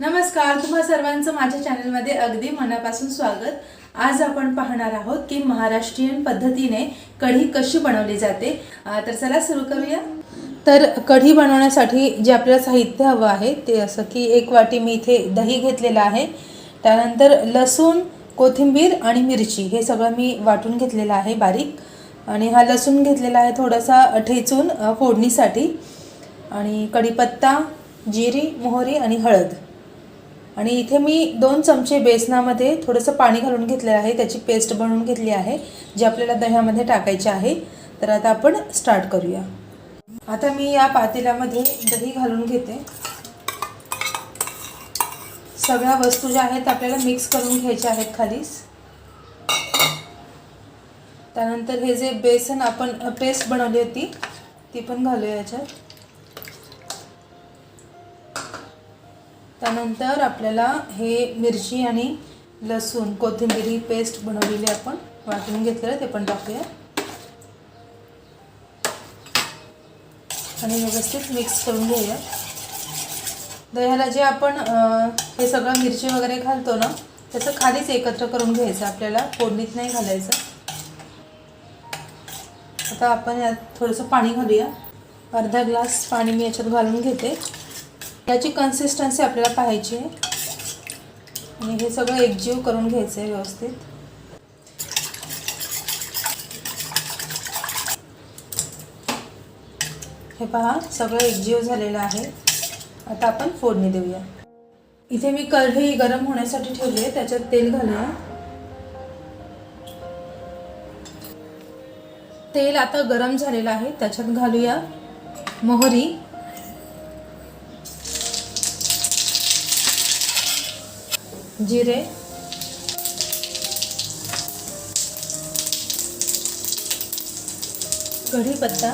नमस्कार तुम्हा सर्वांचं माझ्या चॅनलमध्ये अगदी मनापासून स्वागत. आज आपण पाहणार आहोत की महाराष्ट्रीयन पद्धतीने कढी कशी बनवली जाते. तर चला सुरू करूया. तर कढी बनवण्यासाठी जे आपल्याला साहित्य हवं आहे ते असं की एक वाटी मी इथे दही घेतलेलं आहे. त्यानंतर लसूण कोथिंबीर आणि मिरची हे सगळं मी वाटून घेतलेलं आहे बारीक. आणि हा लसूण घेतलेला आहे थोडासा ठेचून फोडणीसाठी. आणि कढीपत्ता जिरी मोहरी आणि हळद. आणि इथे मी दोन चमचे बेसनामध्ये थोडंसं पाणी घालून घेतलेलं आहे. त्याची पेस्ट बनवून घेतली आहे जी आपल्याला दह्यामध्ये टाकायची आहे. तर आता आपण स्टार्ट करूया. आता मी या पातेल्यामध्ये दही घालून घेते. सगळ्या वस्तू ज्या आहेत आपल्याला मिक्स करून घ्यायच्या आहेत खालीच. त्यानंतर हे जे बेसन आपण पेस्ट बनवली होती ती पण घालूया याच्यात. त्यानंतर आपल्याला हे मिरची आणि लसूण कोथिंबिरी पेस्ट बनवलेली आपण वाटून घेतलेलं ते पण टाकूया. आणि व्यवस्थित मिक्स करून घेऊया. दह्याला जे आपण हे सगळं मिरची वगैरे घालतो ना त्याचं खालीच एकत्र करून घ्यायचं. आपल्याला फोडणीत नाही घालायचं. आता आपण यात थोडंसं पाणी घालूया. अर्धा ग्लास पाणी मी याच्यात घालून घेते. याची कन्सिस्टन्सी आपल्याला पाहायची आहे. आणि हे सगळं एकजीव करून घ्यायचं आहे व्यवस्थित. हे पहा सगळं एकजीव झालेलं आहे. आता आपण फोडणी देऊया. इथे मी कढई गरम होण्यासाठी ठेवली आहे त्याच्यात तेल घालूया. तेल आता गरम झालेलं आहे त्याच्यात घालूया मोहरी. जिरे. कढीपत्ता.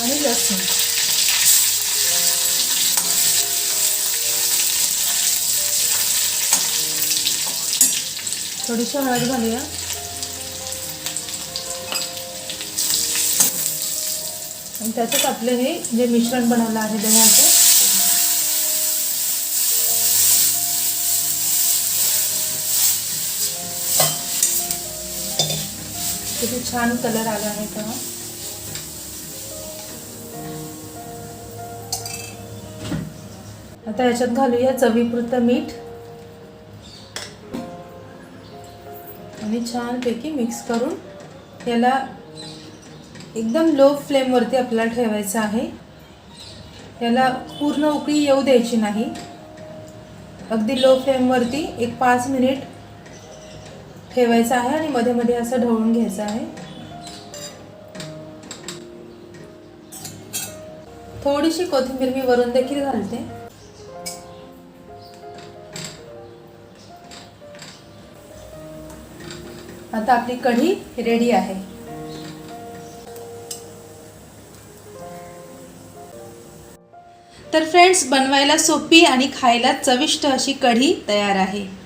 आणि लसूण. थोडीशी हळद घालूया. आणि त्याच्यात आपलं हे जे मिश्रण बनवलं आहे दह्याचं किती छान कलर आला आहे का आता याच्यात घालूया चवीपुरतं मीठ. आणि छानपैकी मिक्स करून याला एकदम लो फ्लेमवरती आपल्याला ठेवायचं आहे. याला पूर्ण उकळी येऊ द्यायची नाही. अगदी लो फ्लेमवरती एक पाच मिनिट ठेवायचं आहे आणि मध्ये मध्ये असं ढवळून घ्यायचं आहे. थोडीशी कोथिंबीर मी वरून देखील घालते. आता आपली कढी रेडी आहे. तर फ्रेंड्स बनवायला सोपी आणि खायला चविष्ट अशी कढी तयार आहे.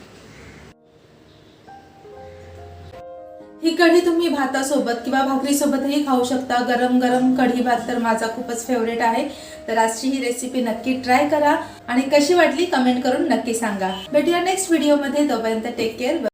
ही कढी तुम्ही भातासोबत किंवा भाकरीसोबतही खाऊ शकता. गरम गरम कढी भात तर माझा खूपच फेवरेट आहे. तर आजची ही रेसिपी नक्की ट्राय करा. आणि कशी वाटली कमेंट करून नक्की सांगा. भेटूया नेक्स्ट व्हिडिओमध्ये तोपर्यंत टेक केअर